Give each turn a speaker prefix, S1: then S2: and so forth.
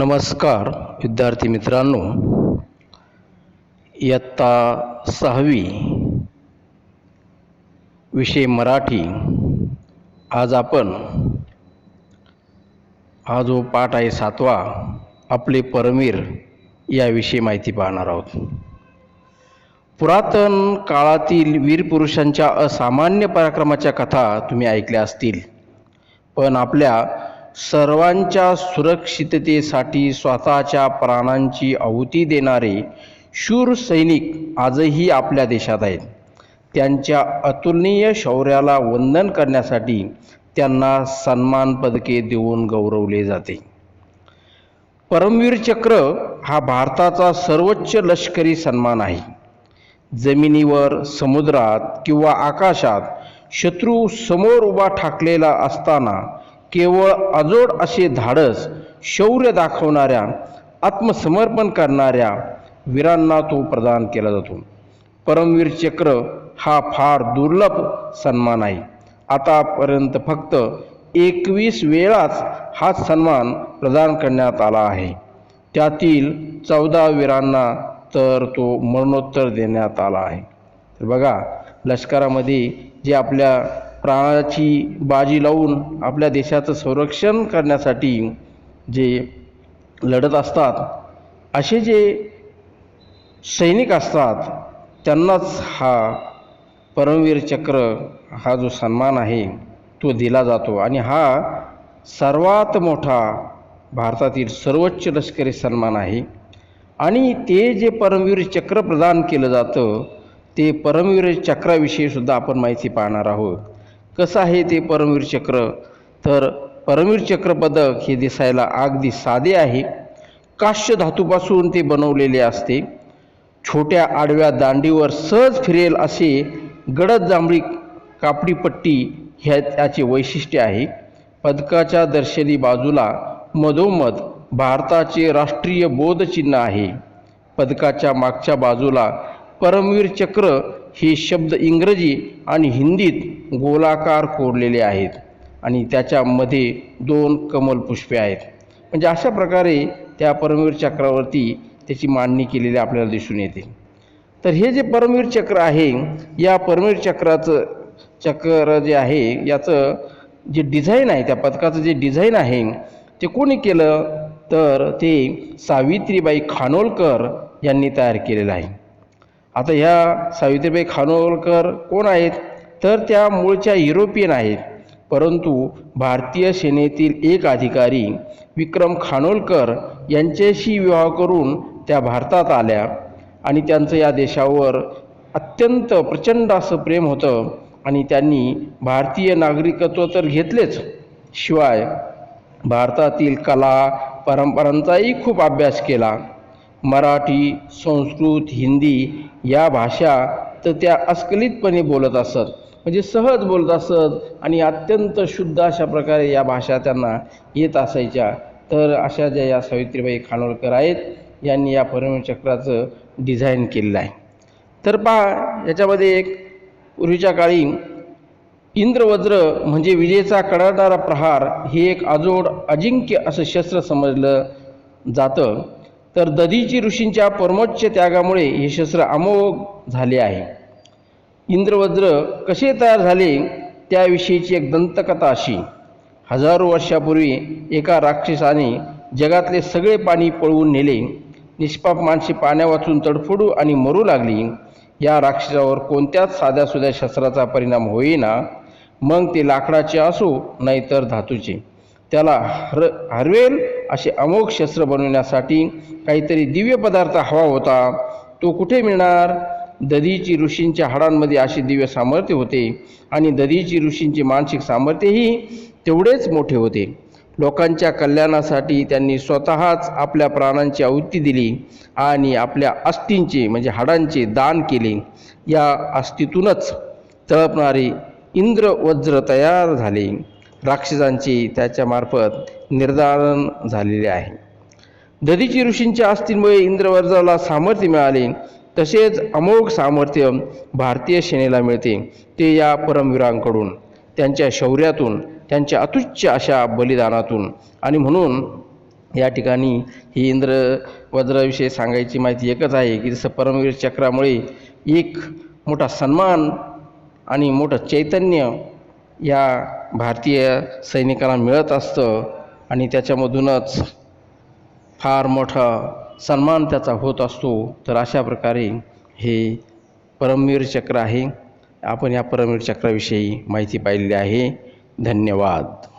S1: नमस्कार विद्यार्थी मित्रांनो. इयत्ता सहावी विषय मराठी. आज आपण हा जो पाठ आहे सातवा आपले परमीर याविषयी माहिती पाहणार आहोत. पुरातन काळातील वीर पुरुषांच्या असामान्य पराक्रमाच्या कथा तुम्ही ऐकल्या असतील. पण आपल्या सर्वांच्या सुरक्षिततेसाठी स्वतःच्या प्राणांची आहुती देणारे शूर सैनिक आजही आपल्या देशात आहेत. त्यांच्या अतुलनीय शौर्याला वंदन करण्यासाठी त्यांना सन्मान पदके देऊन गौरवले जाते. परमवीर चक्र हा भारताचा सर्वोच्च लष्करी सन्मान आहे. जमिनीवर समुद्रात किंवा आकाशात शत्रू समोर उभा ठाकलेला असताना केवळ अजोड असे धाडस शौर्य दाखवणाऱ्या आत्मसमर्पण करणाऱ्या वीरांना तो प्रदान केला जातो. परमवीर चक्र हा फार दुर्लभ सन्मान आहे. आतापर्यंत फक्त एकवीस वेळाच हा सन्मान प्रदान करण्यात आला आहे. त्यातील चौदा वीरांना तर तो मरणोत्तर देण्यात आला आहे. तर बघा लष्करामध्ये जे आपल्या प्राणाची बाजी लावून आपल्या देशाचं संरक्षण करण्यासाठी जे लढत असतात असे जे सैनिक असतात त्यांनाच हा परमवीर चक्र हा जो सन्मान आहे तो दिला जातो. आणि हा सर्वात मोठा भारतातील सर्वोच्च लष्करी सन्मान आहे. आणि ते जे परमवीर चक्र प्रदान केलं जातं ते परमवीर चक्राविषयी सुद्धा आपण माहिती पाहणार आहोत. कसं आहे ते परमवीर चक्र? तर परमवीर चक्र पदक हे दिसायला अगदी साधे आहे. काश्य धातूपासून ते बनवलेले असते. छोट्या आडव्या दांडीवर सहज फिरेल असे गडद जांभळी कापडी पट्टी ह्या त्याचे वैशिष्ट्य आहे. पदकाच्या दर्शनी बाजूला मधोमध भारताचे राष्ट्रीय बोधचिन्ह आहे. पदकाच्या मागच्या बाजूला परमवीर चक्र हे शब्द इंग्रजी आणि हिंदीत गोलाकार कोरलेले आहेत. आणि त्याच्यामध्ये दोन कमलपुष्पे आहेत. म्हणजे अशा प्रकारे त्या परमवीर चक्रावरती त्याची मांडणी केलेली आपल्याला दिसून येते. तर हे जे परमवीर चक्र आहे या परमवीर चक्राचं चक्र जे आहे याचं जे डिझाईन आहे त्या पदकाचं जे डिझाईन आहे ते कोणी केलं? तर ते सावित्रीबाई खानोलकर यांनी तयार केलेलं आहे. आता ह्या सावित्रीबाई खानोलकर कोण आहेत? तर त्या मूळच्या युरोपियन आहेत. परंतु भारतीय सेनेतील एक अधिकारी विक्रम खानोलकर यांच्याशी विवाह करून त्या भारतात आल्या. आणि त्यांचं या देशावर अत्यंत प्रचंड असं प्रेम होतं. आणि त्यांनी भारतीय नागरिकत्व तर घेतलेच. शिवाय भारतातील कला परंपरांचाही खूप अभ्यास केला. मराठी संस्कृत हिंदी या भाषा तर त्या अस्खलितपणे बोलत असत. म्हणजे सहज बोलत असत आणि अत्यंत शुद्ध अशा प्रकारे या भाषा त्यांना येत असायच्या. तर अशा ज्या या सावित्रीबाई खानोलकर आहेत यांनी या परमचक्राचं डिझाईन केलेलं आहे. तर पहा याच्यामध्ये एक पूर्वीच्या काळी इंद्रवज्र म्हणजे विजेचा कडाडणारा प्रहार हे एक अजोड अजिंक्य असं शस्त्र समजलं जातं. तर दधीची ऋषींच्या परमोच्च त्यागामुळे हे शस्त्र अमोघ झाले आहे. इंद्रवज्र कसे तयार झाले त्याविषयीची एक दंतकथा अशी. हजारो वर्षापूर्वी एका राक्षसाने जगातले सगळे पाणी पळवून नेले. निष्पाप माणसे पाण्यावाचून तडफडू आणि मरू लागली. या राक्षसावर कोणत्याच साध्यासुध्या शस्त्राचा परिणाम होईना. मग ते लाकडाचे असो नाहीतर धातूचे. त्याला हर हरवेल असे अमोघ शस्त्र बनवण्यासाठी काहीतरी दिव्य पदार्थ हवा होता. तो कुठे मिळणार? दधीची ऋषींच्या हाडांमध्ये असे दिव्य सामर्थ्य होते आणि दधीची ऋषींचे मानसिक सामर्थ्यही तेवढेच मोठे होते. लोकांच्या कल्याणासाठी त्यांनी स्वतःच आपल्या प्राणांची आहुती दिली आणि आपल्या अस्थींचे म्हणजे हाडांचे दान केले. या अस्थीतूनच तळपणारे इंद्र वज्र तयार झाले. राक्षसांचे त्याच्यामार्फत निर्धारण झालेले आहे. दधीची ऋषींच्या अस्थींमुळे इंद्रवर्जाला सामर्थ्य मिळाले. तसेच अमोघ सामर्थ्य भारतीय सेनेला मिळते. ते या परमवीरांकडून त्यांच्या शौर्यातून त्यांच्या अतुच्च अशा बलिदानातून आणि म्हणून या ठिकाणी ही इंद्र वज्राविषयी सांगायची माहिती एकच आहे की जसं परमवीर चक्रामुळे एक मोठा सन्मान आणि मोठं चैतन्य या भारतीय सैनिकाला मिळत असतं आणि त्याच्यामधूनच फार मोठा सन्मान त्याचा होत असतो. तर अशा प्रकारे हे परमवीर चक्र आहे. आपण या परमवीर चक्राविषयी माहिती पाहिलेली आहे. धन्यवाद.